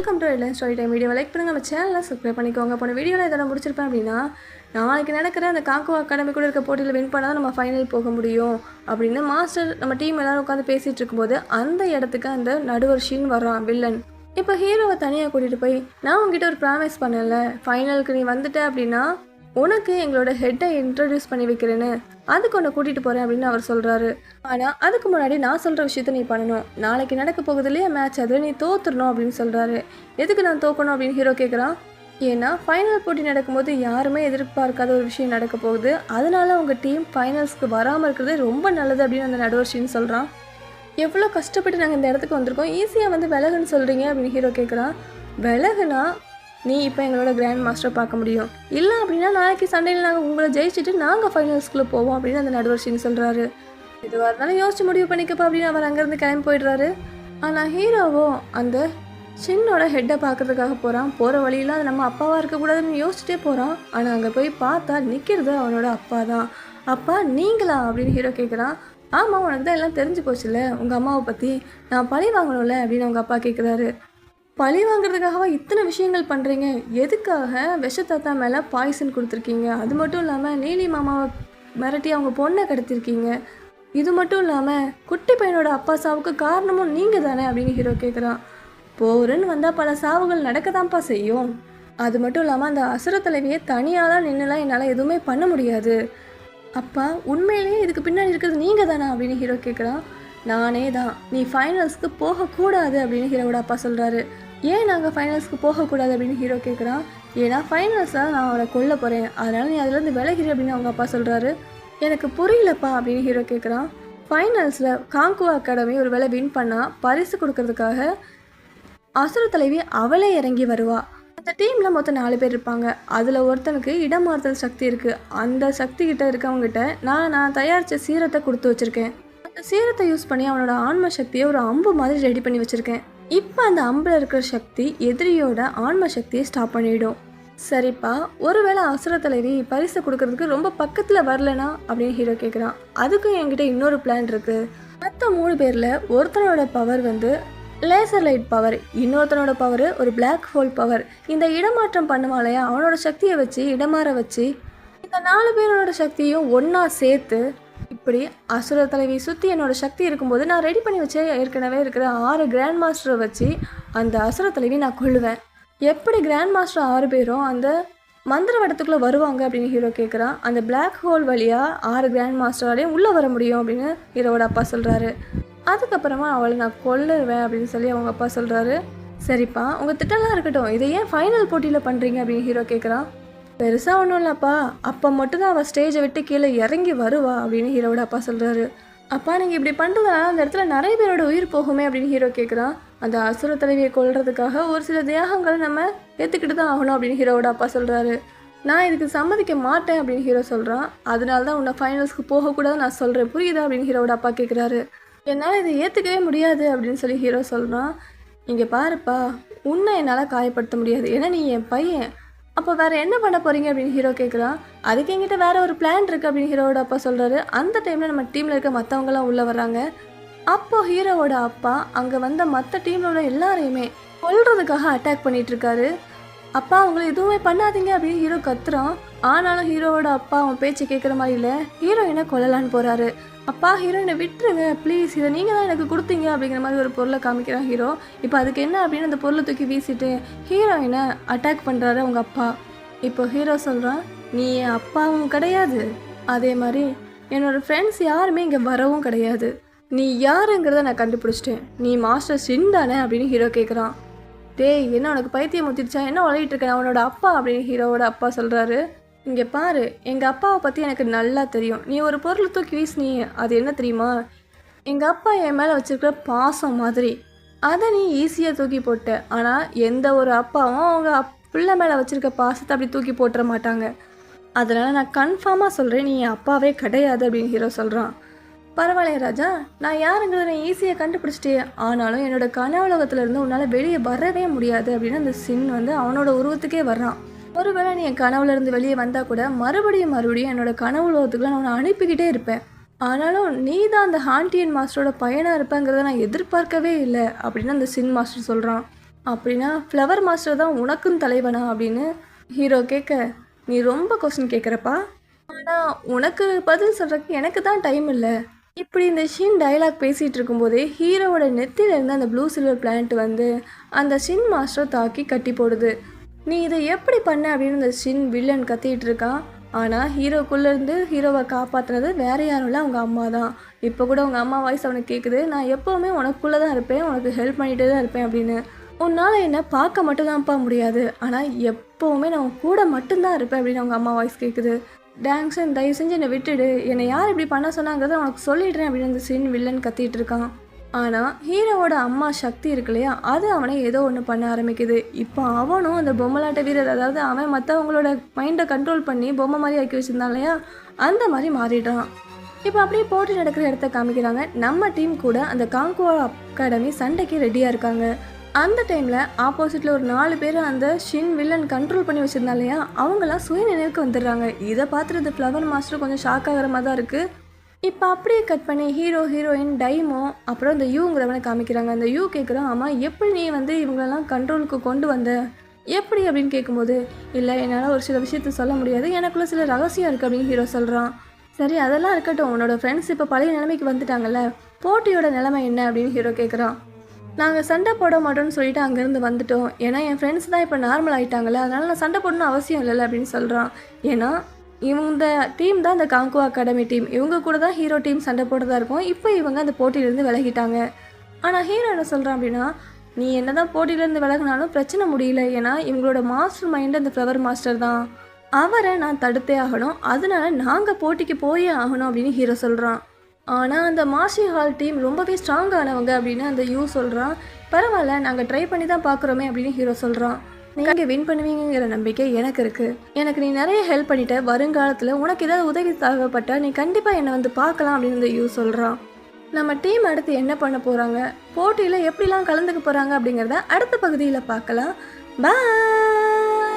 Welcome to Reliance story time video like பண்ணுங்கள் நம்ம சேனலில் சப்ஸ்கிரைப் பண்ணிக்கோங்க. போன வீடியோவில் எதனா முடிச்சிருப்பேன் அப்படின்னா நாளைக்கு நடக்கிற அந்த காக்கோ அகாடமி கூட இருக்க போட்டியில் வின் பண்ணால் நம்ம ஃபைனல் போக முடியும் அப்படின்னு மாஸ்டர் நம்ம டீம் எல்லாரும் உட்காந்து பேசிகிட்டு இருக்கும்போது அந்த இடத்துக்கு அந்த நடுவர்ஷின் வரான் வில்லன் இப்போ ஹீரோவை தனியாக கூட்டிகிட்டு போய் நான் உங்ககிட்ட ஒரு ப்ராமிஸ் பண்ணல ஃபைனலுக்கு நீ வந்துட்ட அப்படின்னா உனக்கு எங்களோட ஹெட்டை இன்ட்ரடியூஸ் பண்ணி வைக்கிறேன்னு அதுக்கு உன்னை கூட்டிகிட்டு போகிறேன் அப்படின்னு அவர் சொல்கிறாரு ஆனால் அதுக்கு முன்னாடி நான் சொல்கிற விஷயத்த நீ பண்ணணும். நாளைக்கு நடக்க போகுது இல்லையா மேட்ச் அதில் நீ தோத்துடணும் அப்படின்னு சொல்கிறாரு எதுக்கு நான் தோக்கணும் அப்படின்னு ஹீரோ கேட்குறான் ஏன்னா ஃபைனல் போட்டி நடக்கும்போது யாருமே எதிர்பார்க்காத ஒரு விஷயம் நடக்க போகுது. அதனால உங்கள் டீம் ஃபைனல்ஸ்க்கு வராமல் இருக்கிறது ரொம்ப நல்லது அப்படின்னு அந்த நடுவர்ச்சின்னு சொல்கிறான் எவ்வளோ கஷ்டப்பட்டு நாங்கள் இந்த இடத்துக்கு வந்திருக்கோம். ஈஸியாக வந்து விலகுன்னு சொல்கிறீங்க அப்படின்னு ஹீரோ கேட்குறான் விலகுனா நீ இப்போ எங்களோட கிராண்ட் மாஸ்டரை பார்க்க முடியும். இல்லை அப்படின்னா நாளைக்கு சண்டையில் நாங்கள் உங்களை ஜெயிச்சுட்டு நாங்கள் ஃபைனல்ஸ்குள்ளே போவோம் அப்படின்னு அந்த நடுவர் சிங் சொல்கிறாரு எதுவாக இருந்தாலும் யோசிச்சு முடிவு பண்ணிக்கப்பா அப்படின்னு அவர் அங்கேருந்து கிளம்பி போயிடுறாரு. ஆனால் ஹீரோவோ அந்த சின்னோட ஹெட்டை பார்க்கறதுக்காக போகிறான் போகிற வழியில் அது நம்ம அப்பாவாக இருக்கக்கூடாதுன்னு யோசிச்சுட்டே போகிறான் ஆனால் அங்கே போய் பார்த்தா நிற்கிறது அவனோட அப்பா தான் அப்பா நீங்களா அப்படின்னு ஹீரோ கேட்குறான் ஆமாம் உனக்கு தான் எல்லாம் தெரிஞ்சு போச்சுல்ல. உங்கள் அம்மாவை பற்றி நான் பழி வாங்கணும்ல அப்படின்னு அவங்க அப்பா கேட்குறாரு பழி வாங்குறதுக்காகவா இத்தனை விஷயங்கள் பண்ணுறீங்க எதுக்காக விஷத்தாத்தா மேலே பாய்சன் கொடுத்துருக்கீங்க? அது மட்டும் இல்லாமல் நீலி மாமாவை மிரட்டி அவங்க பொண்ணை கடத்திருக்கீங்க. இது மட்டும் இல்லாமல் குட்டி பையனோட அப்பா சாவுக்கு காரணமும் நீங்கள் தானே அப்படின்னு ஹீரோ கேட்குறான் போருன்னு வந்தால் பல சாவுகள் நடக்க தான்ப்பா செய்யும். அது மட்டும் இல்லாமல் அந்த அசுர தலைவியை தனியாலாம் நின்றுலாம் என்னால் எதுவுமே பண்ண முடியாது. அப்பா உண்மையிலேயே இதுக்கு பின்னாடி இருக்கிறது நீங்கள் தானே அப்படின்னு ஹீரோ கேட்குறான் நானே தான் நீ ஃபைனல்ஸ்க்கு போகக்கூடாது அப்படின்னு ஹீரோட அப்பா சொல்கிறாரு ஏன் நாங்கள் ஃபைனல்ஸ்க்கு போகக்கூடாது அப்படின்னு ஹீரோ கேட்குறான் ஏன்னா ஃபைனல்ஸில் நான் அவளை கொல்ல போகிறேன் அதனால் நீ அதுலேருந்து விலகிறேன் அப்படின்னு அவங்க அப்பா சொல்கிறாரு எனக்கு புரியலப்பா அப்படின்னு ஹீரோ கேட்குறான் ஃபைனல்ஸில் காங்குவா அகாடமி ஒரு வேளை வின் பண்ணால் பரிசு கொடுக்கறதுக்காக அசுர தலைவி அவளே இறங்கி வருவா. அந்த டீமில் மொத்தம் நாலு பேர் இருப்பாங்க. அதில் ஒருத்தனுக்கு இடமாறுதல் சக்தி இருக்குது அந்த சக்தி கிட்ட இருக்கவங்ககிட்ட நான் நான் தயாரித்த சீரத்தை கொடுத்து வச்சுருக்கேன். அந்த சீரத்தை யூஸ் பண்ணி அவனோட ஆன்ம சக்தியை ஒரு அம்பு மாதிரி ரெடி பண்ணி வச்சுருக்கேன். இப்போ அந்த அம்பில் இருக்கிற சக்தி எதிரியோட ஆன்ம சக்தியை ஸ்டாப் பண்ணிடும். சரிப்பா ஒருவேளை அவசர தலைவி பரிசு கொடுக்கறதுக்கு ரொம்ப பக்கத்தில் வரலனா? அப்படின்னு ஹீரோ கேட்குறான் அதுக்கும் என்கிட்ட இன்னொரு பிளான் இருக்குது மற்ற மூணு பேரில் ஒருத்தனோட பவர் வந்து லேசர் லைட் பவர் இன்னொருத்தனோட பவர் ஒரு பிளாக் ஹோல் பவர் இந்த இடமாற்றம் பண்ணுவாளையா அவனோட சக்தியை வச்சு இடமாற வச்சு இந்த நாலு பேரோட சக்தியும் ஒன்றா சேர்த்து இப்படி அசுர தலைவி சுற்றி என்னோடய சக்தி இருக்கும்போது நான் ரெடி பண்ணி வச்ச ஏற்கனவே இருக்கிற ஆறு கிராண்ட் மாஸ்டரை வச்சு அந்த அசுர தலைவி நான் கொள்ளுவேன் எப்படி கிராண்ட் மாஸ்டர் ஆறு பேரும் அந்த மந்திர வடத்துக்குள்ளே வருவாங்க அப்படின்னு ஹீரோ கேட்குறான் அந்த பிளாக் ஹோல் வழியாக ஆறு கிராண்ட் மாஸ்டராலையும் உள்ளே வர முடியும் அப்படின்னு ஹீரோவோட அப்பா சொல்கிறாரு அதுக்கப்புறமா அவளை நான் கொல்லுவேன் அப்படின்னு சொல்லி அவங்க அப்பா சொல்கிறாரு சரிப்பா உங்கள் திட்டம்லாம் இருக்கட்டும். இதை ஏன் ஃபைனல் போட்டியில் பண்ணுறீங்க அப்படின்னு ஹீரோ கேட்குறான் பெருசாக ஒன்றும் இல்லைப்பா. அப்போ மட்டும்தான் அவள் ஸ்டேஜை விட்டு கீழே இறங்கி வருவா அப்படின்னு ஹீரோவோட அப்பா சொல்கிறாரு அப்பா நீங்கள் இப்படி பண்ணுறதுனால அந்த இடத்துல நிறைய பேரோட உயிர் போகுமே அப்படின்னு ஹீரோ கேட்குறான் அந்த அசுர தலைவியை கொள்றதுக்காக ஒரு சில தியாகங்களை நம்ம ஏற்றுக்கிட்டு தான் ஆகணும் அப்படின்னு ஹீரோவோட அப்பா சொல்கிறாரு நான் இதுக்கு சம்மதிக்க மாட்டேன் அப்படின்னு ஹீரோ சொல்கிறான் அதனால தான் உன்னை ஃபைனல்ஸ்க்கு போகக்கூடாது நான் சொல்கிறேன் புரியுதா அப்படின்னு ஹீரோட அப்பா கேட்குறாரு என்னால் இதை ஏற்றுக்கவே முடியாது அப்படின்னு சொல்லி ஹீரோ சொல்கிறான் இங்கே பாருப்பா உன்னை என்னால் காயப்படுத்த முடியாது. ஏன்னா நீ என் பையன். அப்போ வேறு என்ன பண்ண போகிறீங்க அப்படின்னு ஹீரோ கேட்குறான் அதுக்கு எங்கிட்ட வேற ஒரு பிளான் இருக்குது அப்படின்னு ஹீரோவோட அப்பா சொல்கிறாரு அந்த டைமில் நம்ம டீமில் இருக்க மற்றவங்களாம் உள்ளே வர்றாங்க. அப்போது ஹீரோவோட அப்பா அங்கே வந்த மற்ற டீமில் உள்ள எல்லாரையுமே கொல்றதுக்காக அட்டாக் பண்ணிகிட்ருக்காரு அப்பா அவங்கள எதுவுமே பண்ணாதீங்க அப்படின்னு ஹீரோ கத்துறான். ஆனாலும் ஹீரோவோட அப்பா அவன் பேச்சு கேட்குற மாதிரி இல்லை. ஹீரோயினை கொல்லலான்னு போகிறாரு அப்பா ஹீரோயினை விட்டுருங்க. ப்ளீஸ் இதை நீங்கள் தான் எனக்கு கொடுத்தீங்க அப்படிங்கிற மாதிரி ஒரு பொருளை காமிக்கிறான் ஹீரோ இப்போ அதுக்கு என்ன அப்படின்னு அந்த பொருளை தூக்கி வீசிட்டு ஹீரோயினை அட்டாக் பண்ணுறாரு அவங்க அப்பா. இப்போ ஹீரோ சொல்கிறான் நீ என் அப்பாவும் கிடையாது. அதே மாதிரி என்னோடய ஃப்ரெண்ட்ஸ் யாருமே இங்கே வரவும் கிடையாது. நீ யாருங்கிறத நான் கண்டுபிடிச்சிட்டேன். நீ மாஸ்டர் ஷின் தானே? அப்படின்னு ஹீரோ கேட்குறான் டேய் என்ன உனக்கு பைத்தியம் முத்திருச்சா என்ன உழையிட்டு இருக்க? அவனோட அப்பா அப்படின்னு ஹீரோவோட அப்பா சொல்கிறாரு இங்கே பாரு எங்கள் அப்பாவை பற்றி எனக்கு நல்லா தெரியும். நீ ஒரு பொருளை தூக்கி வீசினி அது என்ன தெரியுமா? எங்கள் அப்பா என் மேலே வச்சுருக்கிற பாசம் மாதிரி. அதை நீ ஈஸியாக தூக்கி போட்ட. ஆனால் எந்த ஒரு அப்பாவும் அவங்க அப்- பிள்ளை மேலே வச்சுருக்க பாசத்தை அப்படி தூக்கி போட்டுற மாட்டாங்க. அதனால் நான் கன்ஃபார்மாக சொல்கிறேன் நீ என் அப்பாவே கிடையாது அப்படின்னு ஹீரோ சொல்கிறான் பரவாயில்லைய ராஜா நான் யாருங்கிறத ஈஸியாக கண்டுபிடிச்சிட்டே ஆனாலும் என்னோட கனவுலகத்துல இருந்து உன்னால் வெளியே வரவே முடியாது அப்படின்னு அந்த சின் வந்து அவனோட உருவத்துக்கே வர்றான். ஒருவேளை நீ என் கனவுல இருந்து வெளியே வந்தால் கூட மறுபடியும் மறுபடியும் என்னோட கனவு உலகத்துக்குலாம் நான் உன்னை அனுப்பிக்கிட்டே இருப்பேன். ஆனாலும் நீ தான் அந்த ஹாண்டியன் மாஸ்டரோட பையனாக இருப்பேங்கிறத நான் எதிர்பார்க்கவே இல்லை அப்படின்னு அந்த சின் மாஸ்டர் சொல்கிறான் அப்படின்னா ஃப்ளவர் மாஸ்டர் தான் உனக்கும் தலைவனா அப்படின்னு ஹீரோ கேட்க நீ ரொம்ப கொஸ்டின் கேட்குறப்பா. ஆனால் உனக்கு பதில் சொல்கிறதுக்கு எனக்கு தான் டைம் இல்லை. இப்படி இந்த ஷின் டைலாக் பேசிகிட்டு இருக்கும்போதே ஹீரோவோட நெத்திலேருந்து அந்த ப்ளூ சில்வர் பிளான்ட் வந்து அந்த ஷின் மாஸ்டர் தாக்கி கட்டி போடுது. நீ இதை எப்படி பண்ண அப்படின்னு இந்த ஷின் வில்லன் கத்திட்டு இருக்கான் ஆனால் ஹீரோக்குள்ளேருந்து ஹீரோவை காப்பாற்றுனது வேற யாரும் இல்லை அவங்க அம்மா தான். இப்போ கூட அவங்க அம்மா வாய்ஸ் அவனுக்கு கேட்குது நான் எப்போவுமே உனக்குள்ளே தான் இருப்பேன் உனக்கு ஹெல்ப் பண்ணிகிட்டே தான் இருப்பேன் அப்படின்னு. உன்னால் என்னை பார்க்க மட்டும்தான்ப்பா முடியாது. ஆனால் எப்போவுமே நான் உன் கூட மட்டும்தான் இருப்பேன் அப்படின்னு அவங்க அம்மா வாய்ஸ் கேட்குது டேங்ஸன் தயவு செஞ்சு என்னை விட்டுடு. என்னை யார் இப்படி பண்ண சொன்னாங்கிறத உனக்கு சொல்லிடுறேன் அப்படின்னு அந்த சீன் வில்லன் கத்திட்டு இருக்கான். ஆனால் ஹீரோவோட அம்மா சக்தி இருக்கு இல்லையா? அது அவனை ஏதோ ஒன்று பண்ண ஆரம்பிக்குது. இப்போ அவனும் அந்த பொம்மலாட்ட வீரர் அதாவது அவன் மற்றவங்களோட மைண்டை கண்ட்ரோல் பண்ணி பொம்மை மாதிரி ஆக்கி வச்சிருந்தான் இல்லையா? அந்த மாதிரி மாறிடுறான் இப்போ அப்படியே போட்டி நடக்கிற இடத்த காமிக்கிறாங்க. நம்ம டீம் கூட அந்த காங்குவா அகாடமி சண்டைக்கு ரெடியாக இருக்காங்க. அந்த டைமில் ஆப்போசிட்டில் ஒரு நாலு பேர் அந்த ஷின் வில்லன் கண்ட்ரோல் பண்ணி வச்சுருந்தா இல்லையா? அவங்களாம் சுய நினைவுக்கு வந்துடுறாங்க. இதை பார்த்துட்டு ஃப்ளவர் மாஸ்டர் கொஞ்சம் ஷாக் ஆகிற மாதிரி தான் இருக்குது இப்போ அப்படியே கட் பண்ணி ஹீரோ ஹீரோயின் டைமோ அப்புறம் இந்த யூங்கிறவனை காமிக்கிறாங்க. அந்த யூ கேட்குறான் ஆமாம் எப்படி நீ வந்து இவங்களெல்லாம் கண்ட்ரோலுக்கு கொண்டு வந்த? எப்படி? அப்படின்னு கேட்கும்போது இல்லை என்னால் ஒரு சில விஷயத்த சொல்ல முடியாது. எனக்குள்ள சில ரகசியம் இருக்குது அப்படின்னு ஹீரோ சொல்கிறான் சரி அதெல்லாம் இருக்கட்டும். உன்னோட ஃப்ரெண்ட்ஸ் இப்போ பழைய நிலைமைக்கு வந்துட்டாங்கல்ல. போட்டியோட நிலைமை என்ன? அப்படின்னு ஹீரோ கேட்குறான் நாங்கள் சண்டை போட மாட்டோம்னு சொல்லிட்டு அங்கேருந்து வந்துட்டோம். ஏன்னா என் ஃப்ரெண்ட்ஸ் தான் இப்போ நார்மல் ஆயிட்டாங்கல்ல அதனால் நான் சண்டை போடணும் அவசியம் இல்லைல்ல அப்படின்னு சொல்கிறான் ஏன்னா இவங்க டீம் தான் இந்த காங்கோ அகாடமி டீம் இவங்க கூட தான் ஹீரோ டீம் சண்டை போட்டதாக இருக்கும் இப்போ இவங்க அந்த போட்டியிலேருந்து விலகிட்டாங்க. ஆனால் ஹீரோ என்ன சொல்கிறான் அப்படின்னா நீ என்ன தான் போட்டியிலேருந்து விலகினாலும் பிரச்சனை முடியல. ஏன்னா இவங்களோட மாஸ்டர் மைண்டு அந்த ஃப்ளவர் மாஸ்டர் தான். அவரை நான் தடுத்தே ஆகணும். அதனால நாங்கள் போட்டிக்கு போயே ஆகணும் அப்படின்னு ஹீரோ சொல்கிறான் ஆனால் அந்த மார்ஷி ஹால் டீம் ரொம்பவே ஸ்ட்ராங்கானவங்க அப்படின்னு அந்த யூ சொல்கிறான் பரவாயில்ல நாங்கள் ட்ரை பண்ணி தான் பார்க்குறோமே அப்படின்னு ஹீரோ சொல்கிறான் நீங்கள் வின் பண்ணுவீங்கிற நம்பிக்கை எனக்கு இருக்குது எனக்கு நீ நிறைய ஹெல்ப் பண்ணிட்ட வருங்காலத்தில் உனக்கு ஏதாவது உதவி தேவைப்பட்டால் நீ கண்டிப்பாக என்னை வந்து பார்க்கலாம் அப்படின்னு அந்த யூ சொல்கிறான் நம்ம டீம் அடுத்து என்ன பண்ண போகிறாங்க போட்டியில் எப்படிலாம் கலந்துக்க போகிறாங்க அப்படிங்கிறத அடுத்த பகுதியில் பார்க்கலாம். பாய்